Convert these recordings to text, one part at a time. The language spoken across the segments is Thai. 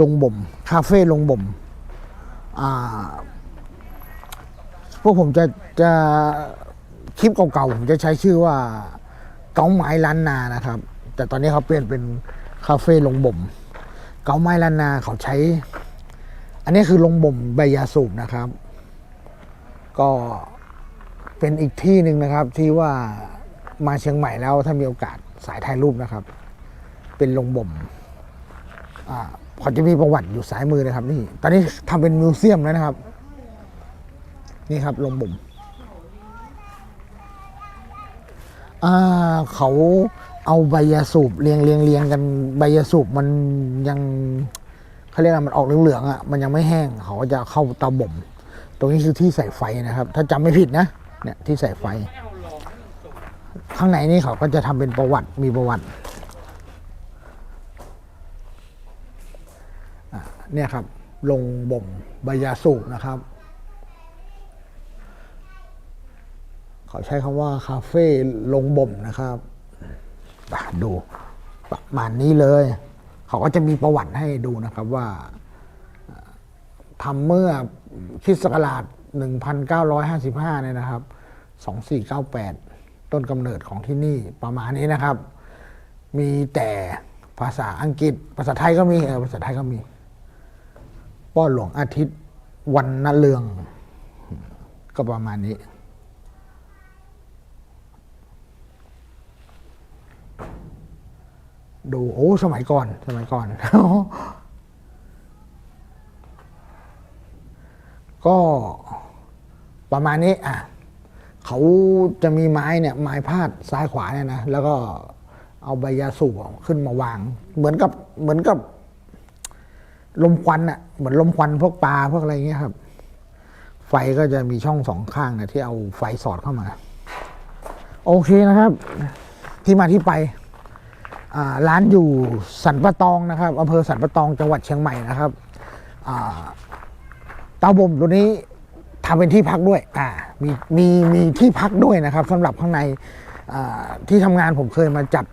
ลงบ่ม คาเฟ่ลงบ่มพวกผมจะจะคลิปเก่าๆผมจะใช้ชื่อว่าเกาไม้ล้านนานะครับ แต่ตอนนี้เขาเปลี่ยนเป็นคาเฟ่ลงบ่ม เกาไม้ล้านนาเขาใช้ อันนี้คือลงบ่มใบยาสูบนะครับ ก็เป็นอีกที่หนึ่งนะครับที่ว่ามาเชียงใหม่แล้วถ้ามีโอกาสสายถ่ายรูปนะครับ เป็นลงบ่มอ่า เขาจะมีประวัติอยู่ซ้ายมือนะครับ นี่ ตอนนี้ทำเป็นมิวเซียมแล้วนะครับ นี่ครับลงบ่มเขาเอาใบยาสูบเรียงเรียงเรียงกันใบยาสูบมันยังเขาเรียกอะไรมันออกเหลืองๆอะมันยังไม่แห้งเขาก็จะเข้าเตาบ่ม ตรงนี้คือที่ใส่ไฟนะครับ ถ้าจำไม่ผิดนะเนี่ยที่ใส่ไฟ ข้างในนี่เขาก็จะทำเป็นประวัติมีประวัติอะ เนี่ยครับลงบ่มใบยาสูบนะครับ เขาใช้คำว่าคาเฟ่ลงบ่มนะครับดูประมาณนี้เลย เขาก็จะมีประวัติให้ดูนะครับว่าทำเมื่อคริดศักราช 1955 เนี่ยนะครับ 2498 ต้นกำเนิดของที่นี่ประมาณนี้นะครับ มีแต่ภาษาอังกฤษ ภาษาไทยก็มีเออภาษาไทยก็มี ป้อหลวงอาทิตย์วันนเรือง ก็ประมาณนี้ ดูโอ้สมัยก่อนสมัยก่อน ก็ประมาณนี้อะเขาจะมีไม้เนี่ยไม้พาดซ้ายขวาเนี่ยนะแล้วก็เอาใบยาสูบขึ้นมาวาง เหมือนกับเหมือนกับ ลมควันอะ เหมือนลมควันพวกปลาพวกอะไรเงี้ยครับ ไฟก็จะมีช่องสองข้างนะที่เอาไฟสอดเข้ามา โอเคนะครับ ที่มาที่ไปร้านอยู่สันปะตองนะครับอำเภอสันปะตองจังหวัดเชียงใหม่นะครับเตาบ่มตัวนี้ทำเป็นที่พักด้วยอ่ามีมีมีที่พักด้วยนะครับสำหรับข้างในที่ทำงานผมเคยมาจัด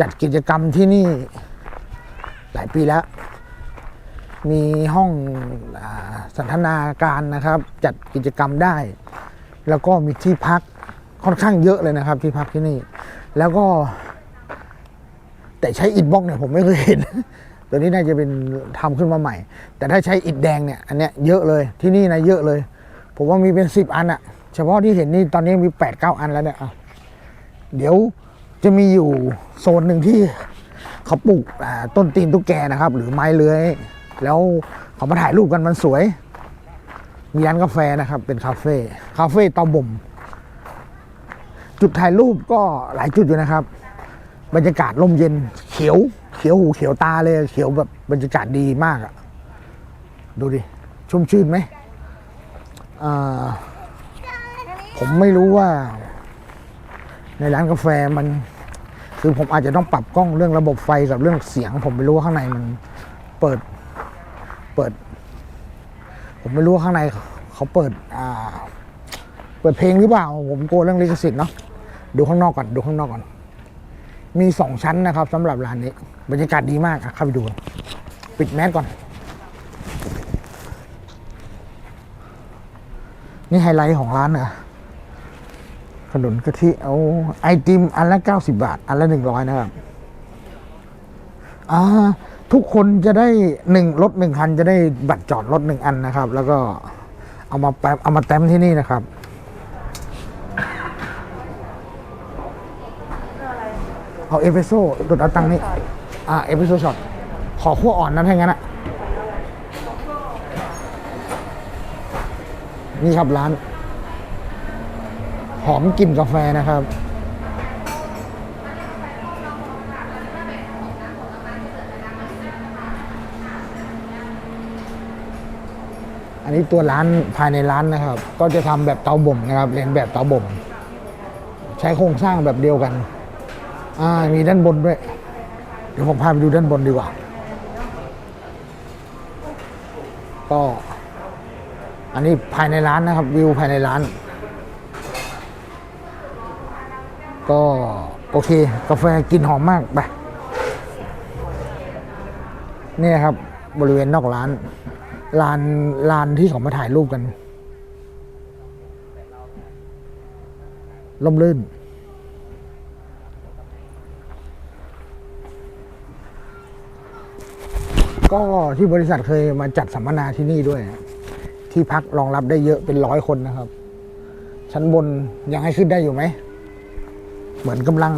จัดกิจกรรมที่นี่ หลายปีแล้ว มีห้องอสันทนาการนะครับ จัดกิจกรรมได้ แล้วก็มีที่พักค่อนข้างเยอะเลยนะครับ ที่พักที่นี่ แล้วก็ แต่ใช้อิฐบล็อกเนี่ยผมไม่เคยเห็น ตัวนี้น่าจะเป็นทำขึ้นมาใหม่ แต่ถ้าใช้อิฐแดงเนี่ยอันเนี้ยเยอะเลยที่นี่นะเยอะเลย ผมว่ามีเป็นสิบอันอะเฉพาะที่เห็นนี่ตอนนี้มีแปดเก้าอันแล้วเนี่ยเดี๋ยวจะมีอยู่โซนหนึ่งที่ เขาปลูกต้นตีนตุ๊กแกนะครับ หรือไม้เลื้อย แล้วเขามาถ่ายรูปกันมันสวย มีร้านกาแฟนะครับ เป็นคาเฟ่คาเฟ่เตาบ่มจุดถ่ายรูปก็หลายจุดอยู่นะครับ บรรยากาศลมเย็นเขียว เขียวหูเขียวตาเลย เขียวแบบบรรยากาศดีมากอะดูดิชุ่มชื่นไหมผมไม่รู้ว่า ในร้านกาแฟมัน คือผมอาจจะต้องปรับกล้องเรื่องระบบไฟกับเรื่องเสียง ผมไม่รู้ว่าข้างในมันเปิดเปิด ผมไม่รู้ว่าข้างในเขาเปิดอ่าเปิดเพลงหรือเปล่า ผมกลัวเรื่องลิขสิทธิ์เนาะดูข้างนอกก่อนดูข้างนอกก่อน มีสองชั้นนะครับสำหรับร้านนี้บรรยากาศดีมากอะเข้าไปดู ปิดแมสก่อน นี่ไฮไลท์ของร้านนะ ขนมกะทิเอาไอติมอันละ90บาท อันละ100นะครับอ่าทุกคนจะได้หนึ่งรถหนึ่งคันจะได้บัตรจอดรถหนึ่งอันนะครับ แล้วก็เอามาแปเอามาแต้มที่นี่นะครับเอาเอสเปรสโซ่ตดเอาตังค์นี่อ่าเอสเปรสโซ่ช็อตขอขั้วอ่อนนั้นให้งั้นอะนี่ครับร้าน หอมกลิ่นกาแฟนะครับ อันนี้ตัวร้านภายในร้านนะครับ ก็จะทำแบบเตาบ่มนะครับเรียนแบบเตาบ่ม ใช้โครงสร้างแบบเดียวกัน อ่ามีด้านบนด้วย เดี๋ยวผมพาไปดูด้านบนดีกว่า ก็อันนี้ภายในร้านนะครับ วิวภายในร้าน ก็โอเค กาแฟกลินหอมมากไปนี่ครับ บริเวณนอกร้านลานลานที่เขามาถ่ายรูปกันล่มลื่น ก็ที่บริษัทเคยมาจัดสัมมนาที่นี่ด้วย ที่พักรองรับได้เยอะเป็นร้อยคนนะครับ ชั้นบนยังให้ขึ้นได้อยู่ไหม เหมือนกำลัง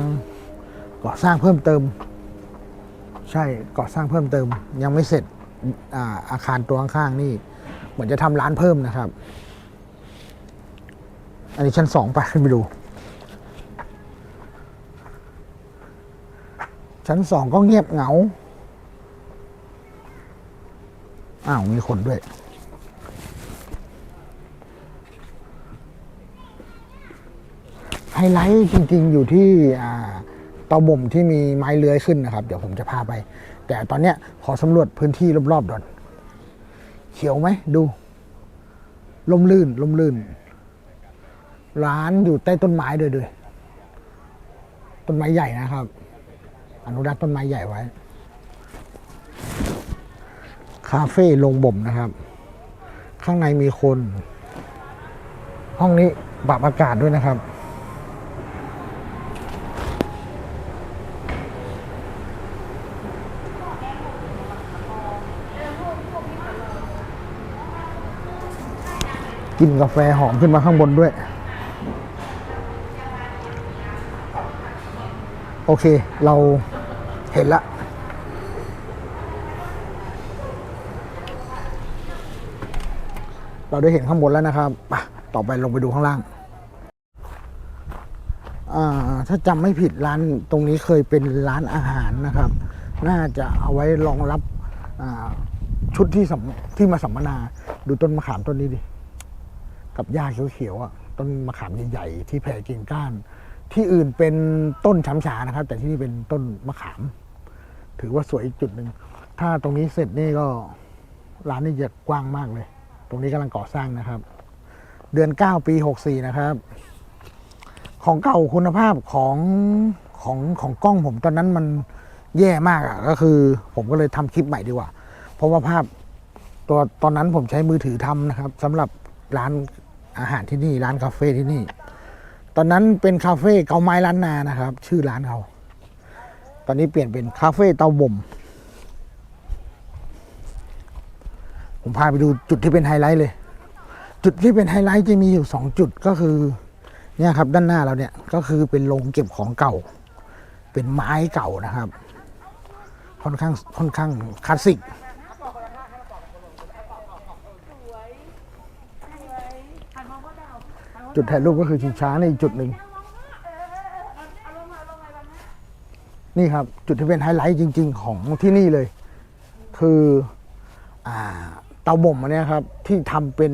ก่อสร้างเพิ่มเติม ใช่ก่อสร้างเพิ่มเติม ยังไม่เสร็จอาอาคารตัวข้างๆนี่ เหมือนจะทำร้านเพิ่มนะครับ อันนี้ชั้นสองไปขึ้นไปดู ชั้นสองก็เงียบเหงา อ้าว มีคนด้วย ไฮไลท์จริงๆ อยู่ที่เตาบ่มที่มีไม้เลื้อยขึ้นนะครับ เดี๋ยวผมจะพาไป แต่ตอนเนี้ยขอสำรวจพื้นที่รอบๆก่อนเขียวไหมดูลมลื่นลมลื่น ร้านอยู่ใต้ต้นไม้ด้วยด้วยต้นไม้ใหญ่นะครับ อนุรักษ์ต้นไม้ใหญ่ไว้ คาเฟ่ลงบ่มนะครับ ข้างในมีคน ห้องนี้ปรับอากาศด้วยนะครับ กินกาแฟหอมขึ้นมาข้างบนด้วย โอเค เราเห็นละ เราได้เห็นข้างบนแล้วนะครับไปต่อไปลงไปดูข้างล่าง ถ้าจำไม่ผิดร้านตรงนี้เคยเป็นร้านอาหารนะครับ น่าจะเอาไว้รองรับชุดที่ที่มาสัมมนา ดูต้นมะขามต้นนี้ดิ กับหญ้าเขียวๆอะต้นมะขามใหญ่ๆที่แผ่กิ่งก้าน ที่อื่นเป็นต้นช้ำชานะครับ แต่ที่นี่เป็นต้นมะขาม ถือว่าสวยอีกจุดหนึ่งถ้าตรงนี้เสร็จนี่ก็ร้านนี้จะกว้างมากเลย ตรงนี้กำลังก่อสร้างนะครับ เดือน 9 ปี 64 นะครับ ของเก่าคุณภาพของของของกล้องผมตอนนั้นมันแย่มากอะ่ะก็คือ ผมก็เลยทำคลิปใหม่ดีกว่า เพราะว่าภาพตัวตอนนั้นผมใช้มือถือทำนะครับสำหรับร้าน อาหารที่นี่ร้านคาเฟ่ที่นี่ ตอนนั้นเป็นคาเฟ่เกาไม้ล้านนานะครับ ชื่อร้านเขา ตอนนี้เปลี่ยนเป็นคาเฟ่เตาบ่ม ผมพาไปดูจุดที่เป็นไฮไลท์เลย จุดที่เป็นไฮไลท์จะมีอยู่สองจุดก็คือเนี่ยครับด้านหน้าเราเนี่ยก็คือเป็นโรงเก็บของเก่า เป็นไม้เก่านะครับ ค่อนข้างค่อนข้างคลาสสิก จุดถ่ายรูปก็คือชิงช้าในจุดหนึ่ง นี่ครับ จุดที่เป็นไฮไลท์จริง ๆ ของที่นี่เลย คืออ่าเตาบ่มอันนี้ครับ ที่ทำเป็น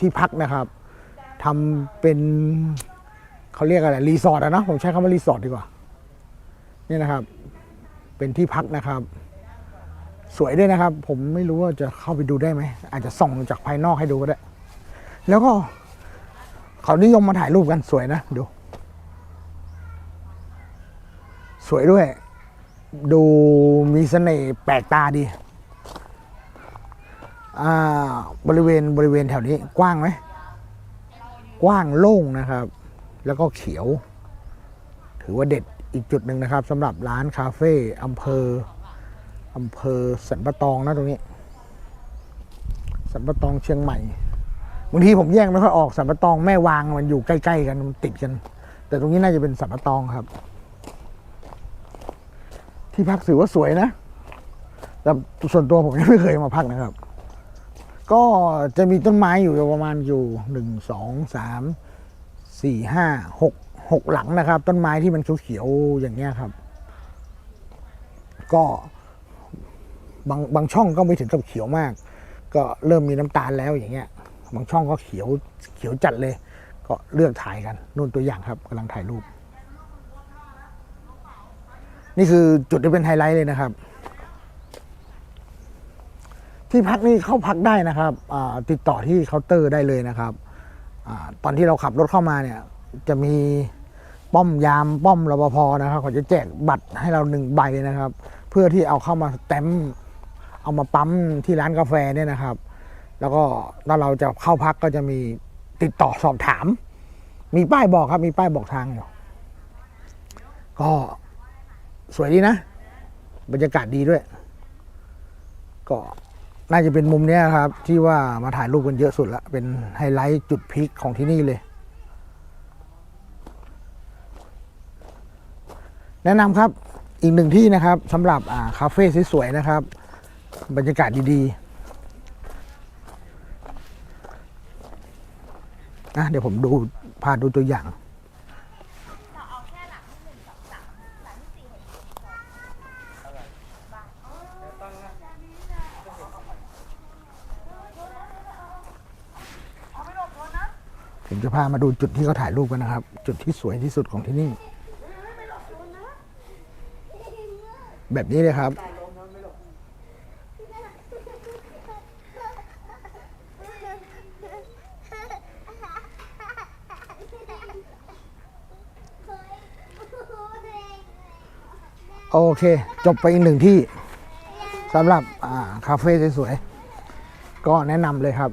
ที่พักนะครับทำเป็นเขาเรียกอะไรรีสอร์ทอะนะผมใช้คำว่ารีสอร์ทดีกว่านี่นะครับ เป็นที่พักนะครับ สวยด้วยนะครับ ผมไม่รู้ว่าจะเข้าไปดูได้ไหมอาจจะส่องจากภายนอกให้ดูก็ได้ แล้วก็ เขานิยมมาถ่ายรูปกันสวยนะ ดู สวยด้วย ดูมีเสน่ห์แปลกตาดี อ่า บริเวณบริเวณแถวนี้ กว้างไหม กว้างโล่งนะครับ แล้วก็เขียว ถือว่าเด็ดอีกจุดหนึ่งนะครับสำหรับร้านคาเฟ่อำเภออำเภอสันปะตองนะตรงนี้ สันปะตองเชียงใหม่ บางทีผมแยกไม่ค่อยออกสันปะตองแม่วางมันอยู่ใกล้ๆกันมันติดกัน แต่ตรงนี้น่าจะเป็นสันปะตองครับ ที่พักถือว่าสวยนะ แต่ส่วนตัวผมยังไม่เคยมาพักนะครับ ก็จะมีต้นไม้อยู่ประมาณอยู่หนึ่งสองสามสี่ห้าหกหกหลังนะครับ ต้นไม้ที่มันเขียวๆอย่างเงี้ยครับ ก็บางบางช่องก็ไม่ถึงกับเขียวมาก ก็เริ่มมีน้ำตาลแล้วอย่างเงี้ย บางช่องก็เขียวเขียวจัดเลย ก็เลือกถ่ายกันนู่นตัวอย่างครับกำลังถ่ายรูป นี่คือจุดที่เป็นไฮไลท์เลยนะครับ ที่พักนี่เข้าพักได้นะครับติดต่อที่เคาน์เตอร์ได้เลยนะครับอตอนที่เราขับรถเข้ามาเนี่ยจะมีป้อมยามป้อมรปภนะครับเขาจะแจกบัตรให้เราหนึ่งใบนะครับ เพื่อที่เอาเข้ามาสแต้มป์เอามาปั๊มที่ร้านกาแฟเนี่ยนะครับ แล้วก็ถ้าเราจะเข้าพักก็จะมีติดต่อสอบถาม มีป้ายบอกครับ มีป้ายบอกทางอยู่ ก็สวยดีนะ บรรยากาศดีด้วย ก็น่าจะเป็นมุมนี้ครับ ที่ว่ามาถ่ายรูปกันเยอะสุดละ เป็นไฮไลท์จุดพีคของที่นี่เลย แนะนำครับอีกหนึ่งที่นะครับสำหรับคาเฟ่สวยๆนะครับ บรรยากาศดีๆ นะเดี๋ยวผมดูพาดูตัวอย่าง ผมจะพามาดูจุดที่เขาถ่ายรูปกันนะครับ จุดที่สวยที่สุดของที่นี่ แบบนี้เลยครับ โอเค จบไปอีกหนึ่งที่สำหรับคาเฟ่สวยๆ ก็แนะนำเลยครับ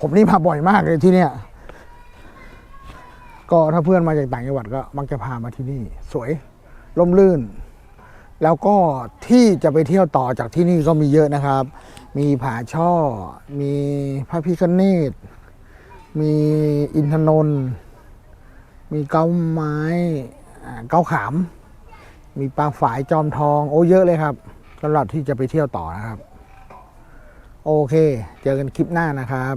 ผมนี่มาบ่อยมากเลยที่เนี่ย ก็ถ้าเพื่อนมาจากต่างจังหวัดก็มักจะพามาที่นี่ สวยร่มรื่น แล้วก็ที่จะไปเที่ยวต่อจากที่นี่ก็มีเยอะนะครับ มีผาช่อ มีพระพิคเนตมีอินทนนท์มีเก้าไม้ เก้าขาม มีปลาฝายจอมทอง โอ้เยอะเลยครับสำหรับที่จะไปเที่ยวต่อนะครับ โอเค เจอกันคลิปหน้านะครับ